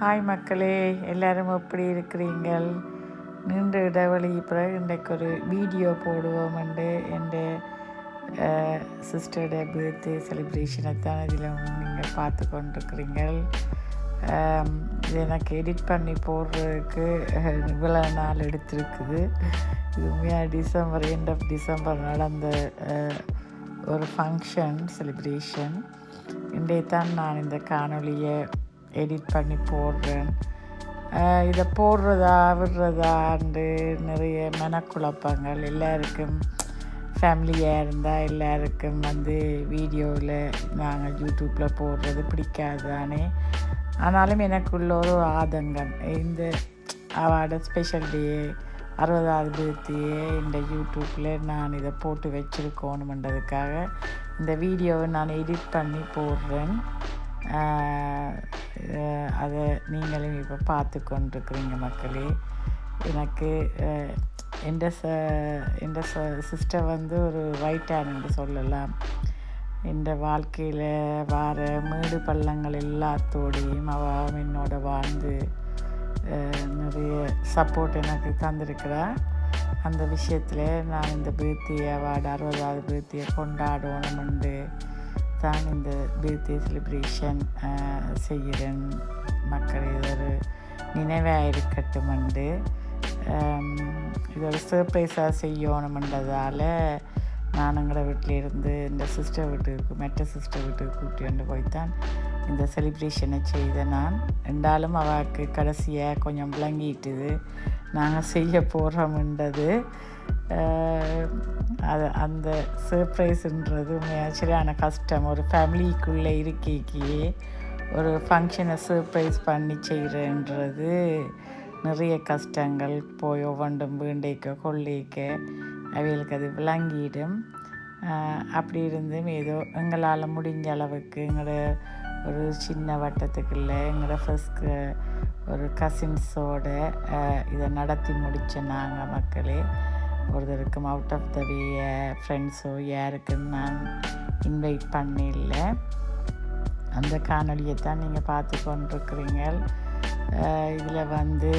Hi மக்களே. எல்லோரும் எப்படி இருக்கிறீங்கள் நீண்ட இடைவெளி பிறகு இன்றைக்கு ஒரு வீடியோ போடுவோம் என்று என் சிஸ்டரோட பர்த்டே செலிப்ரேஷனை தான் இதில் நீங்கள் பார்த்து கொண்டிருக்கிறீங்கள் இது எனக்கு எடிட் பண்ணி போடுறதுக்கு இவ்வளோ நாள் எடுத்திருக்குது. இது உண்மையாக டிசம்பர் எண்ட் ஆஃப் டிசம்பர் நடந்த ஒரு ஃபங்க்ஷன் செலிப்ரேஷன் இன்றைய தான் நான் இந்த காணொளியை எடிட் பண்ணி போடுறேன். இதை போடுறதா விடுறதாண்டு நிறைய மனக்குழப்பங்கள். எல்லாருக்கும் ஃபேமிலியாக இருந்தால் எல்லாருக்கும் வந்து வீடியோவில் நாங்கள் யூடியூப்பில் போடுறது பிடிக்காதானே ஆனாலும் எனக்குள்ள ஒரு ஆதங்கம். இந்த அவட ஸ்பெஷல் டே அறுபதாவது பர்த்டே இந்த யூடியூப்பில் நான் இதை போட்டு வச்சுருக்கோணுமன்றதுக்காக இந்த வீடியோவை நான் எடிட் பண்ணி போடுறேன். அதை நீங்களும் இப்போ பார்த்து கொண்டிருக்கிறீங்க மக்களே. எனக்கு அஹ், எந்த ச எந்த சிஸ்டர் வந்து ஒரு ரைட் என்று சொல்லலாம். இந்த வாழ்க்கையில் வார மேடு பள்ளங்கள் எல்லாத்தோடையும் அவள் என்னோட வாழ்ந்து நிறைய சப்போர்ட் எனக்கு தந்திருக்கிறா. அந்த விஷயத்தில் நான் இந்த பீர்த்தியை அவார்டு அறுபதாவது பர்த்டே கொண்டாடணுமென்று தான் இந்த பர்த்டே செலிப்ரேஷன் செய்கிறேன் மக்கள். இது ஒரு நினைவாக இருக்கட்டுமெண்டு ஆம், இது ஒரு சர்ப்ரைஸாக செய்யணுமென்றதால் நான் எங்களோட வீட்டில் இருந்து இந்த சிஸ்டர் வீட்டுக்கு மெட்ட சிஸ்டர் வீட்டுக்கு கூட்டி கொண்டு போய்த்தான் இந்த செலிப்ரேஷனை செய்த நான். ரெண்டாலும் அவளுக்கு கடைசியாக கொஞ்சம் விளங்கிட்டுது. நாங்கள் செய்ய போகிறோம்ன்றது அது அந்த சர்ப்ரைஸுன்றது சரியான கஷ்டம். ஒரு ஃபேமிலிக்குள்ளே இருக்கைக்கு ஒரு ஃபங்க்ஷனை சர்ப்ரைஸ் பண்ணி செய்கிறன்றது நிறைய கஷ்டங்கள். போய் ஒவ்வொன்றும் வீண்டைக்க கொள்ளைக்க அவைகளுக்கு அது விளங்கிடும். அப்படி இருந்தும் ஏதோ எங்களால் முடிஞ்ச அளவுக்கு எங்களோட ஒரு சின்ன வட்டத்துக்குள்ளே எங்களோட ஃபர்ஸ்ட் ஒரு கசின்ஸோட இதை நடத்தி முடித்த நாங்கள் மக்களே ஒருத்தருக்கும் அவுட் ஆஃப் த வே ஃப்ரெண்ட்ஸோ யாருக்குன்னு நான் இன்வைட் பண்ணியில்ல அந்த காணொளியை தான் நீங்கள் பார்த்து கொண்டிருக்கிறீங்க. இதில் வந்து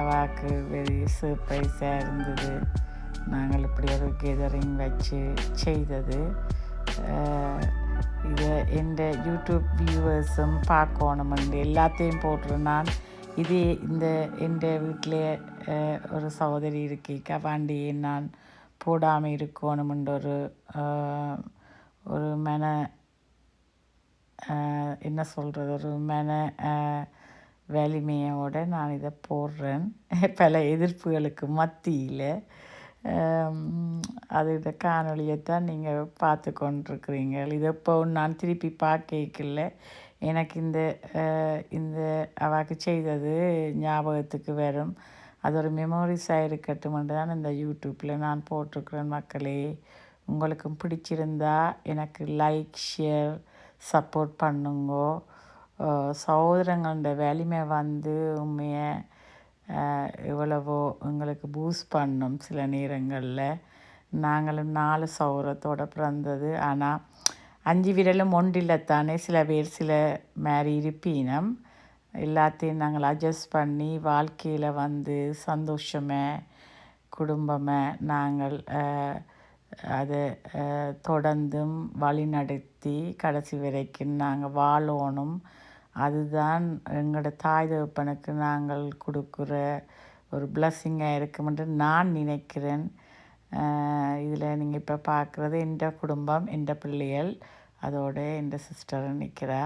அவாக்கு வெரி சர்ப்ரைஸாக இருந்தது. நாங்கள் இப்படி ஒரு கெதரிங் வச்சு செய்தது. இதை எந்த யூடியூப் வியூவர்ஸும் பார்க்கணுமெண்டு எல்லாத்தையும் போட்டுறேன் நான் இது இந்த என் வீட்டிலே ஒரு சகோதரி இருக்கேக்கா வாண்டியை நான் போடாமல் இருக்கணுமென்ற ஒரு ஒரு மன என்ன சொல்கிறது ஒரு மன வலிமையோடு நான் இதை போடுறேன். பல எதிர்ப்புகளுக்கு மத்தியில். அது இந்த காணொளியை தான் நீங்கள் பார்த்து கொண்டிருக்கிறீங்க இது இப்போ நான் திருப்பி பார்க்கல எனக்கு இந்த இந்த அவாக்கு செய்தது ஞாபகத்துக்கு வரும் அது ஒரு மெமோரிஸாக இருக்கட்டும்ன்ட்டு தான் இந்த யூடியூப்பில் நான் போட்டிருக்கிறேன் மக்களே உங்களுக்கும் பிடிச்சிருந்தா எனக்கு லைக் ஷேர் சப்போர்ட் பண்ணுங்கோ அஹ் சகோதரங்களோட வலிமை வந்து உண்மையை எவ்வளவோ எங்களுக்கு பூஸ்ட் பண்ணும் சில நேரங்களில் நாங்களும் நாலு சௌரத்தோடு பிறந்தது ஆனால் அஞ்சு விரலும் ஒன்றில்லைத்தானே? சில பேர் சில மாதிரி இருப்பினம். எல்லாத்தையும் நாங்கள் அட்ஜஸ்ட் பண்ணி வாழ்க்கையில் வந்து சந்தோஷமாக குடும்பமாக நாங்கள் அதை தொடர்ந்தும் வழிநடத்தி கடைசி வரைக்கும் நாங்கள் வாழணும். அதுதான் எங்களோட தாய் தகப்பனுக்கு நாங்கள் கொடுக்குற ஒரு பிளஸ்ஸிங்காக இருக்குமென்று நான் நினைக்கிறேன். இதில் நீங்கள் இப்போ பார்க்குறது எந்த குடும்பம் எந்த பிள்ளைகள் அதோட எந்த சிஸ்டர் நிற்கிறா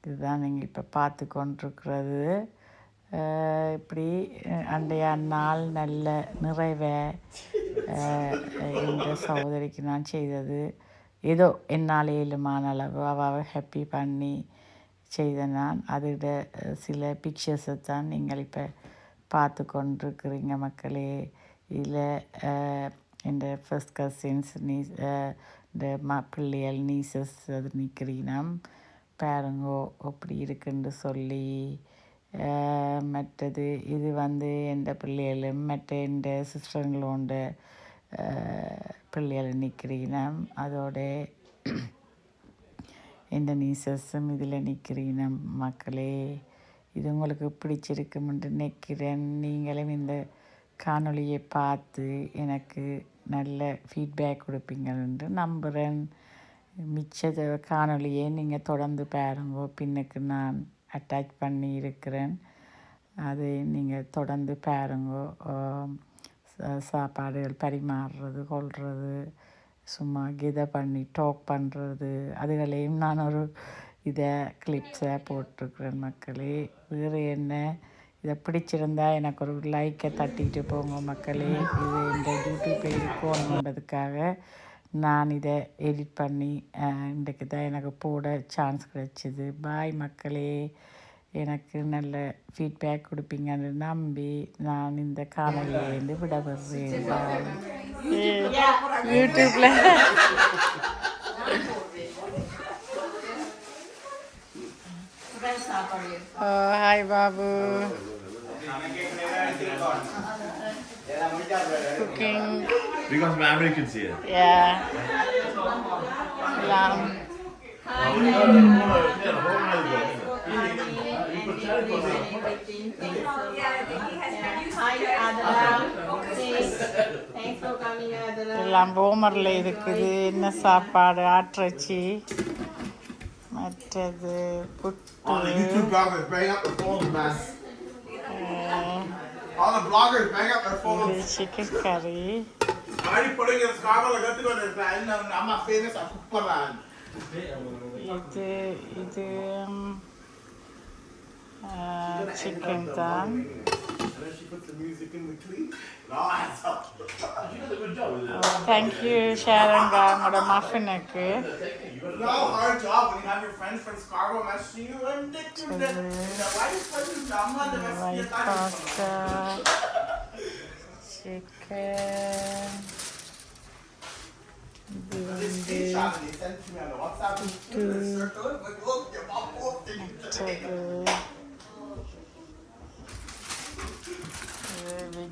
இதுதான் நீங்கள் இப்போ பார்த்து கொண்டிருக்கிறது இப்படி அன்றைய நாள் நல்ல நிறைவை அஹ் இந்த சகோதரிக்கு நான் செய்தது ஏதோ என்னால் இயலுமான அளவு அவாவை ஹாப்பி பண்ணி செய்த நான் அதோட சில பிக்சர்ஸை தான் நீங்கள் இப்போ பார்த்து கொண்டிருக்கிறீங்க மக்களே. இதில் இந்த ஃபர்ஸ்ட் கசின்ஸ் நீ அஹ், இந்த ம பிள்ளைகள் நீசஸ் அது நிற்கிறீனம் பாருங்கோ அப்படி இருக்குன்னு சொல்லி அஹ், மற்றது இது வந்து எந்த பிள்ளைகளும் மற்ற எந்த சிஸ்டருங்களோட பிள்ளைகள் நிற்கிறீனம் அதோட எந்த நீசஸும் இதில் நிற்கிறீங்க மக்களே இது உங்களுக்கு பிடிச்சிருக்குமென்று நினைக்கிறேன் நீங்களும் இந்த காணொளியை பார்த்து எனக்கு நல்ல ஃபீட்பேக் கொடுப்பீங்கன்னு நம்புகிறேன் மிச்ச காணொளியை நீங்கள் தொடர்ந்து பாருங்க. பின்னுக்கு நான் அட்டாச் பண்ணி இருக்கிறேன். அதை நீங்கள் தொடர்ந்து பாருங்க. சாப்பாடுகள் பரிமாறுறது கொள்வது சும்மா கிதை பண்ணி டாக் பண்ணுறது அதுகளையும் நான் ஒரு இதை கிளிப்ஸை போட்டிருக்கிறேன் மக்களே. வேறு என்ன? இதை பிடிச்சிருந்தா எனக்கு ஒரு லைக்கை தட்டிட்டு போங்க மக்களே. இது இந்த யூடியூப்பில் இருக்கணுன்றதுக்காக நான் இதை எடிட் பண்ணி இன்றைக்கு தான் எனக்கு போட சான்ஸ் கிடைச்சிது. பாய் மக்களே. எனக்கு நல்ல ஃபீட்பேக் கொடுப்பீங்கன்னு நம்பி நான் இந்த காணொலியிலேருந்து விடப்படுறேன் யூடியூப்பில் hi, Babu. Cooking, Because my Americans here. yeah. Lamb. Thanks for coming, Adela. எல்லாம் போமரில் இருக்குது என்ன சாப்பாடு ஆட்டிறச்சி மற்றது All the puttu All the bloggers bang up their phones. இது சிக்கன் கறி I'm already putting in Scarborough, like, let's go to this, man. I'm not famous, I'm super man. இது இது chicken தான் And then she puts the music in the clip. No, that's up. Thank you ஷேரங்கா உங்களோட மஃபினுக்கு No hard job when you have your friends from Scarborough messaging you. I'm Nick, you Nick. Why you fucking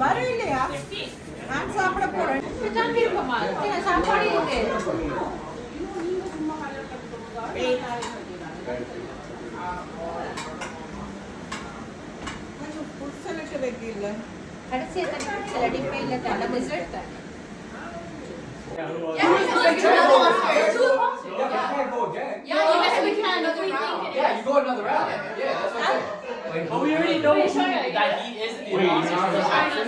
வரும் இல்லையா நான் சாப்பிட போறேன் சாப்பாடு இருக்கு ಇಲ್ಲ ಕಡಸಿ ರೆಡಿ ಪೇ ಇಲ್ಲ ನಮ್ಮ result Yeah, you we already know that he is the imposter.